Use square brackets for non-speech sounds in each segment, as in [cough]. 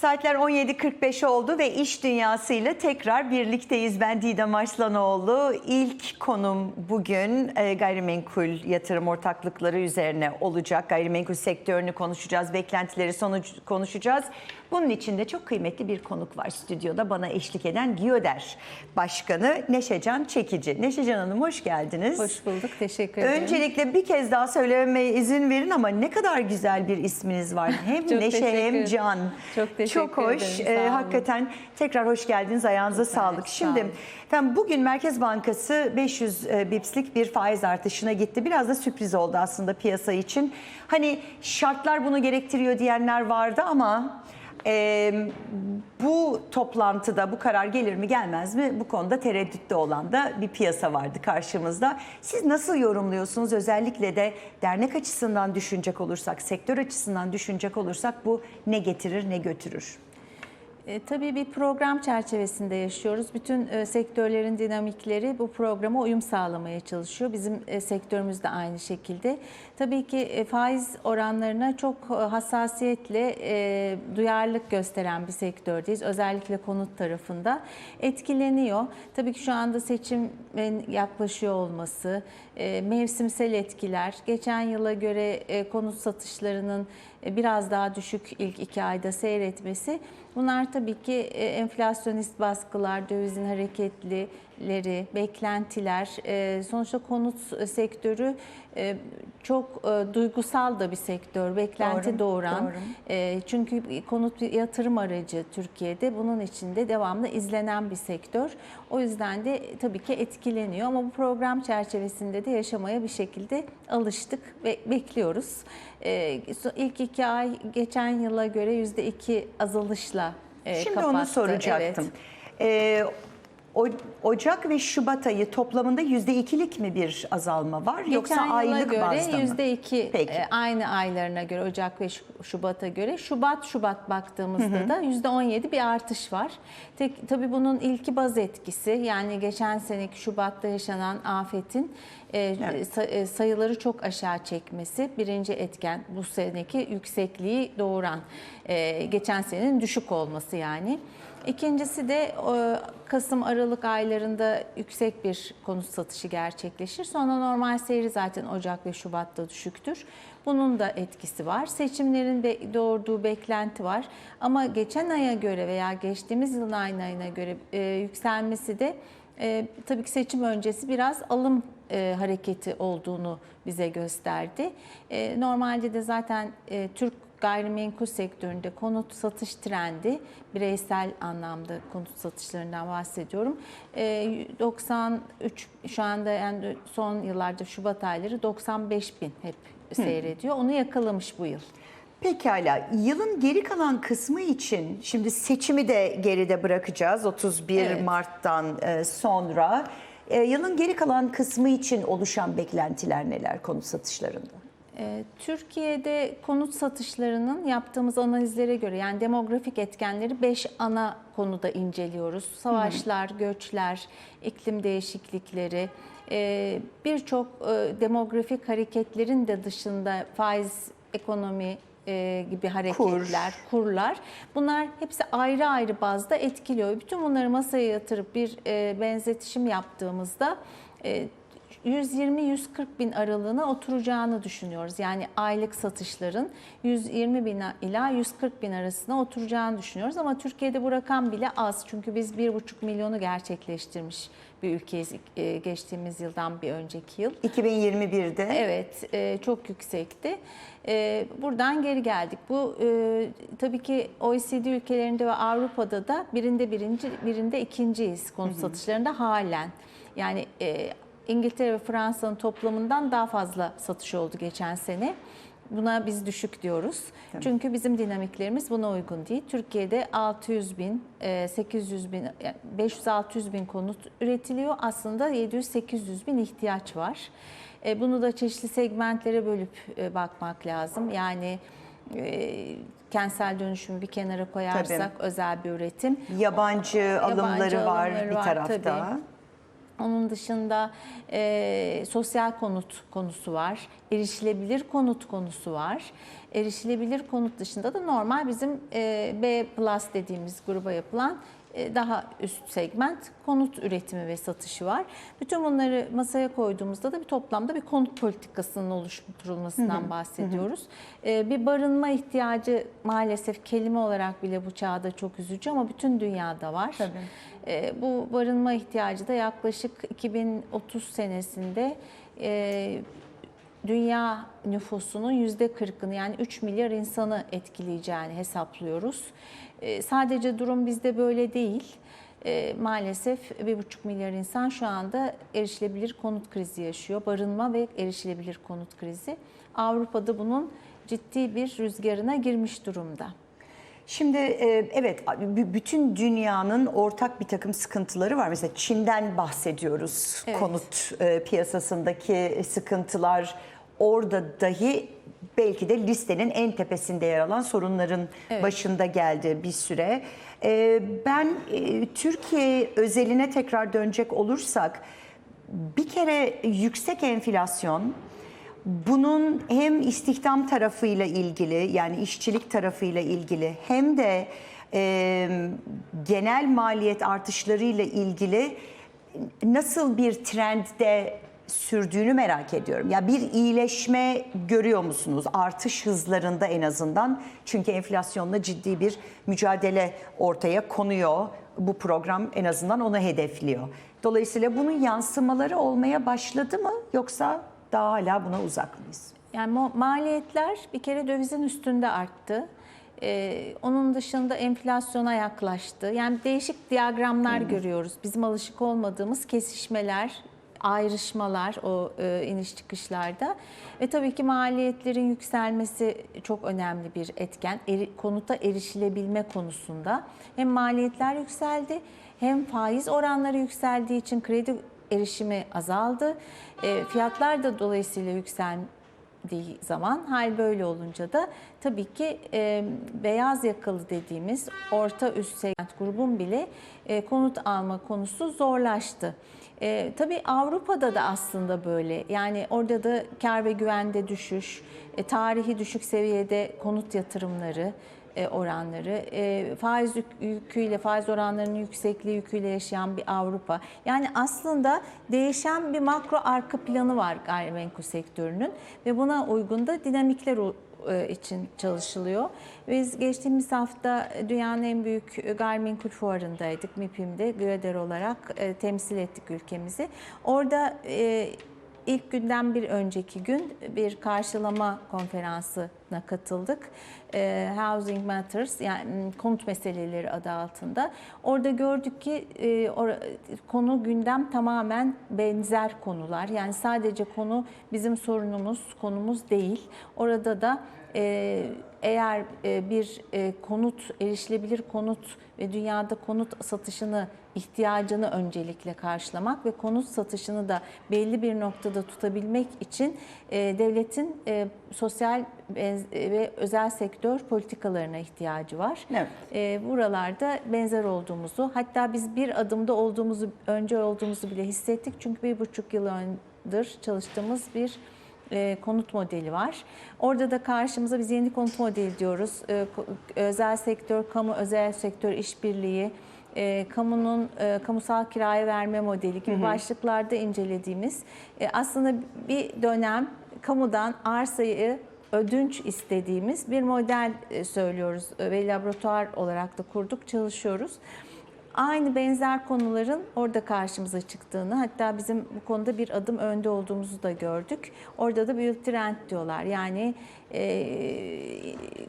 Saatler 17.45 oldu ve iş dünyasıyla tekrar birlikteyiz. Ben Didem Arslanoğlu. İlk konum bugün e, gayrimenkul yatırım ortaklıkları üzerine olacak. Gayrimenkul sektörünü konuşacağız, beklentileri sonuç konuşacağız. Bunun için de çok kıymetli bir konuk var stüdyoda bana eşlik eden Giyoder Başkanı Neşecan Çekici. Neşecan Hanım hoş geldiniz. Hoş bulduk, teşekkür ederim. Öncelikle bir kez daha söylememe izin verin ama ne kadar güzel bir isminiz var. [laughs] Hem Çok Neşe hem ederim. Can. Çok teşekkür Çok hoş. ederim, Ee, olun. hakikaten tekrar hoş geldiniz. Ayağınıza sağlık. sağ Şimdi olun. efendim bugün Merkez Bankası 500 e, bipslik bir faiz artışına gitti. Biraz da sürpriz oldu aslında piyasa için. Hani şartlar bunu gerektiriyor diyenler vardı ama e, bu toplantıda bu karar gelir mi gelmez mi bu konuda tereddütte olan da bir piyasa vardı karşımızda. Siz nasıl yorumluyorsunuz özellikle de dernek açısından düşünecek olursak, sektör açısından düşünecek olursak bu ne getirir ne götürür? E, tabii bir program çerçevesinde yaşıyoruz. Bütün e, sektörlerin dinamikleri bu programa uyum sağlamaya çalışıyor. Bizim e, sektörümüz de aynı şekilde. Tabii ki e, faiz oranlarına çok e, hassasiyetle e, duyarlılık gösteren bir sektördeyiz. Özellikle konut tarafında etkileniyor. Tabii ki şu anda seçimin yaklaşıyor olması, e, mevsimsel etkiler, geçen yıla göre e, konut satışlarının biraz daha düşük ilk iki ayda seyretmesi. Bunlar tabii ki e, enflasyonist baskılar, dövizin hareketlileri, beklentiler. E, Sonuçta konut sektörü e, çok e, duygusal da bir sektör, beklenti Doğru, doğuran. doğru. E, Çünkü konut bir yatırım aracı Türkiye'de. Bunun içinde devamlı izlenen bir sektör. O yüzden de tabii ki etkileniyor ama bu program çerçevesinde de yaşamaya bir şekilde alıştık ve bekliyoruz. E, İlk iki ay geçen yıla göre yüzde iki azalışla e, Şimdi kapattı. onu soracaktım. Evet. Ee, o- Ocak ve Şubat ayı toplamında yüzde ikilik mi bir azalma var yoksa Geçen yıla aylık göre bazda mı? yüzde iki e, aynı aylarına göre Ocak ve Şu- Şubat'a göre Şubat Şubat baktığımızda da yüzde on yedi bir artış var. Tek, tabii bunun ilki baz etkisi yani geçen seneki Şubat'ta yaşanan afetin e, Evet. e, sayıları çok aşağı çekmesi birinci etken bu seneki yüksekliği doğuran geçen senenin düşük olması yani. İkincisi de e, Kasım Aralık aylarında yüksek bir konut satışı gerçekleşir. Sonra normal seyri zaten Ocak ve Şubat'ta düşüktür. Bunun da etkisi var. Seçimlerin doğurduğu beklenti var. Ama geçen aya göre veya geçtiğimiz yılın aynı ayına göre e, yükselmesi de e, tabii ki seçim öncesi biraz alım hareketi olduğunu bize gösterdi. E, normalde de zaten Türk gayrimenkul sektöründe konut satış trendi bireysel anlamda konut satışlarından bahsediyorum. E, 93 şu anda yani son yıllarda Şubat ayları 95 bin hep seyrediyor. Onu yakalamış bu yıl. Pekala. Yılın geri kalan kısmı için şimdi seçimi de geride bırakacağız 31 Evet. Mart'tan e, sonra. E, Yılın geri kalan kısmı için oluşan beklentiler neler konut satışlarında? Ee, Türkiye'de konut satışlarının yaptığımız analizlere göre yani demografik etkenleri 5 ana konuda inceliyoruz. Savaşlar, göçler, iklim değişiklikleri, e, birçok e, demografik hareketlerin de dışında faiz, ekonomi e, gibi hareketler, kurlar. Bunlar hepsi ayrı ayrı bazda etkiliyor. Bütün bunları masaya yatırıp bir e, benzetişim yaptığımızda e, 120-140 bin aralığına oturacağını düşünüyoruz. Yani aylık satışların 120 bin ila 140 bin arasına oturacağını düşünüyoruz. Ama Türkiye'de bu rakam bile az. Çünkü biz 1,5 milyonu gerçekleştirmiş bir ülkeyiz e, geçtiğimiz yıldan bir önceki yıl. 2021'de Evet, e, çok yüksekti. E, buradan geri geldik. Bu tabii ki OECD ülkelerinde ve Avrupa'da da birinde birinci, birinde ikinciyiz konut satışlarında halen. Yani İngiltere ve Fransa'nın toplamından daha fazla satış oldu geçen sene. Buna biz düşük diyoruz. Çünkü bizim dinamiklerimiz buna uygun değil. Türkiye'de 600 bin, e, 800 bin, yani 500-600 bin konut üretiliyor. Aslında 700-800 bin ihtiyaç var. E, Bunu da çeşitli segmentlere bölüp e, bakmak lazım. Yani e, kentsel dönüşümü bir kenara koyarsak özel bir üretim. yabancı, alımları var alımları bir var, tarafta. tabii. Onun dışında e, sosyal konut konusu var, erişilebilir konut konusu var. Erişilebilir konut dışında da normal bizim e, B plus dediğimiz gruba yapılan daha üst segment konut üretimi ve satışı var. Bütün bunları masaya koyduğumuzda da bir toplamda bir konut politikasının oluşturulmasından bahsediyoruz. E, Bir barınma ihtiyacı maalesef kelime olarak bile bu çağda çok üzücü ama bütün dünyada var. Tabii. E, Bu barınma ihtiyacı da yaklaşık 2030 senesinde e, dünya nüfusunun yüzde 40'ını yani 3 milyar insanı etkileyeceğini hesaplıyoruz. E, Sadece durum bizde böyle değil. E, Maalesef 1,5 milyar insan şu anda erişilebilir konut krizi yaşıyor. Barınma ve erişilebilir konut krizi. Avrupa'da bunun ciddi bir rüzgarına girmiş durumda. Şimdi e, evet bütün dünyanın ortak bir takım sıkıntıları var. Mesela Çin'den bahsediyoruz. Evet. Konut e, piyasasındaki sıkıntılar orada dahi belki de listenin en tepesinde yer alan sorunların başında geldi bir süre. E, Ben Türkiye özeline tekrar dönecek olursak bir kere yüksek enflasyon bunun hem istihdam tarafıyla ilgili yani işçilik tarafıyla ilgili hem de e, genel maliyet artışlarıyla ilgili nasıl bir trendde sürdüğünü merak ediyorum. Ya bir iyileşme görüyor musunuz? Artış hızlarında en azından. Çünkü enflasyonla ciddi bir mücadele ortaya konuyor. Bu program en azından onu hedefliyor. Dolayısıyla bunun yansımaları olmaya başladı mı yoksa daha hala buna uzak mıyız? Yani maliyetler bir kere dövizin üstünde arttı. Ee, onun dışında enflasyona yaklaştı. Yani değişik diyagramlar görüyoruz. Bizim alışık olmadığımız kesişmeler, ayrışmalar o e, iniş çıkışlarda. Ve tabii ki maliyetlerin yükselmesi çok önemli bir etken. Eri- konuta erişilebilme konusunda. Hem maliyetler yükseldi hem faiz oranları yükseldiği için kredi erişimi azaldı. E, fiyatlar da dolayısıyla yükseldi dediği zaman hal böyle olunca da tabii ki e, beyaz yakalı dediğimiz orta üst segment grubun bile e, konut alma konusu zorlaştı. E, tabii Avrupa'da da aslında böyle yani orada da kar ve güvende düşüş, e, tarihi düşük seviyede konut yatırımları, oranları, e, faiz yük- yüküyle, faiz oranlarının yüksekliği yüküyle yaşayan bir Avrupa. Yani aslında değişen bir makro arka planı var gayrimenkul sektörünün ve buna uygun da dinamikler e, için çalışılıyor. Biz geçtiğimiz hafta dünyanın en büyük gayrimenkul fuarındaydık MİPİM'de Göder olarak e, temsil ettik ülkemizi. Orada e, İlk günden bir önceki gün bir karşılama konferansına katıldık. Ee, Housing Matters yani konut meseleleri adı altında. Orada gördük ki e, or- konu gündem tamamen benzer konular. Yani sadece konu bizim sorunumuz, konumuz değil. Orada da e, eğer e, bir e, konut, erişilebilir konut ve dünyada konut satışını ihtiyacını öncelikle karşılamak ve konut satışını da belli bir noktada tutabilmek için e, devletin sosyal ve özel sektör politikalarına ihtiyacı var. Evet. Buralarda benzer olduğumuzu, hatta biz bir adımda olduğumuzu, önce olduğumuzu bile hissettik. Çünkü bir buçuk yıl öndür çalıştığımız bir e, konut modeli var. Orada da karşımıza biz yeni konut modeli diyoruz. E, özel sektör, kamu özel sektör işbirliği, e, kamunun e, kamusal kiraya verme modeli gibi başlıklarda incelediğimiz e, aslında bir dönem kamudan arsayı ödünç istediğimiz bir model söylüyoruz ve laboratuvar olarak da kurduk, çalışıyoruz. Aynı benzer konuların orada karşımıza çıktığını hatta bizim bu konuda bir adım önde olduğumuzu da gördük. Orada da build trend diyorlar yani e,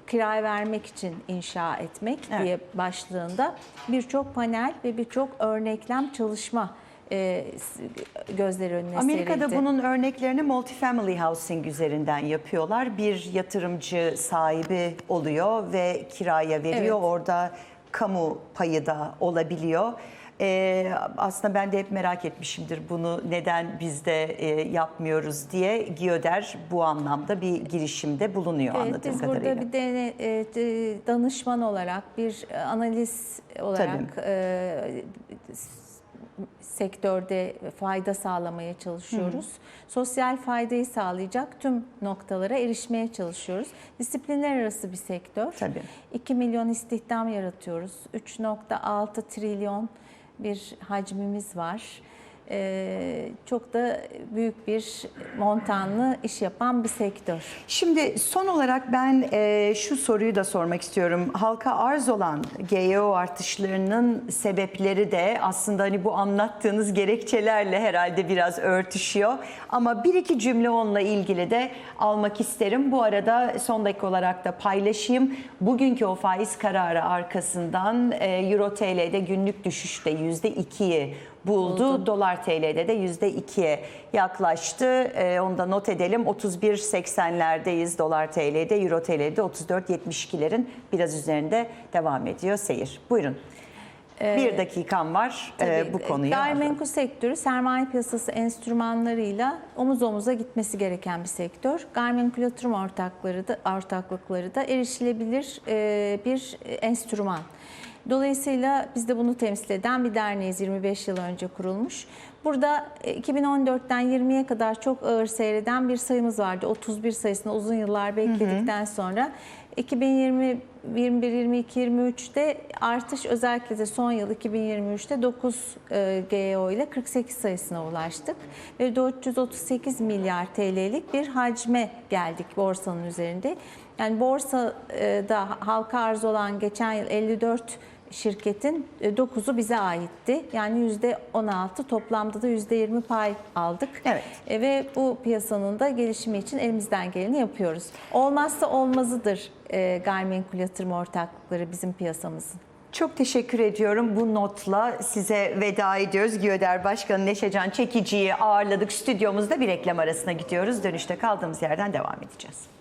kiraya vermek için inşa etmek Evet. diye başlığında birçok panel ve birçok örneklem çalışma e, s- gözler önüne Amerika'da serildi. bunun örneklerini multifamily housing üzerinden yapıyorlar. Bir yatırımcı sahibi oluyor ve kiraya veriyor. Evet. Orada kamu payı da olabiliyor. Ee, aslında ben de hep merak etmişimdir bunu neden biz de e, yapmıyoruz diye. Giyoder bu anlamda bir girişimde bulunuyor Evet, anladığım biz kadarıyla. burada bir dene, e, de- danışman olarak, bir e, analiz olarak e, sektörde fayda sağlamaya çalışıyoruz. Sosyal faydayı sağlayacak tüm noktalara erişmeye çalışıyoruz. Disiplinler arası bir sektör. Tabii. 2 milyon istihdam yaratıyoruz. 3.6 trilyon bir hacmimiz var. Ee, çok da büyük bir montanlı iş yapan bir sektör. Şimdi son olarak ben e, şu soruyu da sormak istiyorum. Halka arz olan GEO artışlarının sebepleri de aslında hani bu anlattığınız gerekçelerle herhalde biraz örtüşüyor. Ama bir iki cümle onunla ilgili de almak isterim. Bu arada son dakika olarak da paylaşayım. Bugünkü o faiz kararı arkasından e, Euro TL'de günlük düşüş de %2'yi buldu. Dolar TL'de de %2'ye yaklaştı. Ee, onu da not edelim. 31.80'lerdeyiz dolar TL'de, euro TL'de 34.72'lerin biraz üzerinde devam ediyor seyir. Buyurun. bir dakikam var ee, Tabii, bu konuya. Gayrimenkul sektörü sermaye piyasası enstrümanlarıyla omuz omuza gitmesi gereken bir sektör. Gayrimenkul yatırım ortakları da, ortaklıkları da erişilebilir e, bir enstrüman. Dolayısıyla biz de bunu temsil eden bir derneğiz 25 yıl önce kurulmuş. Burada e, 2014'ten 20'ye kadar çok ağır seyreden bir sayımız vardı. 31 sayısını uzun yıllar bekledikten sonra 2020 21, 22, 23'te artış özellikle de son yıl 2023'te 9 e, GEO ile 48 sayısına ulaştık. Ve 438 milyar TL'lik bir hacme geldik borsanın üzerinde. Yani borsada halka arz olan geçen yıl 54 şirketin 9'u bize aitti. Yani %16 toplamda da %20 pay aldık. Evet. E, Ve bu piyasanın da gelişimi için elimizden geleni yapıyoruz. Olmazsa olmazıdır e, gayrimenkul yatırım ortaklıkları bizim piyasamızın. Çok teşekkür ediyorum. Bu notla size veda ediyoruz. Giyoder Başkanı Neşecan Çekici'yi ağırladık. Stüdyomuzda bir reklam arasına gidiyoruz. Dönüşte kaldığımız yerden devam edeceğiz.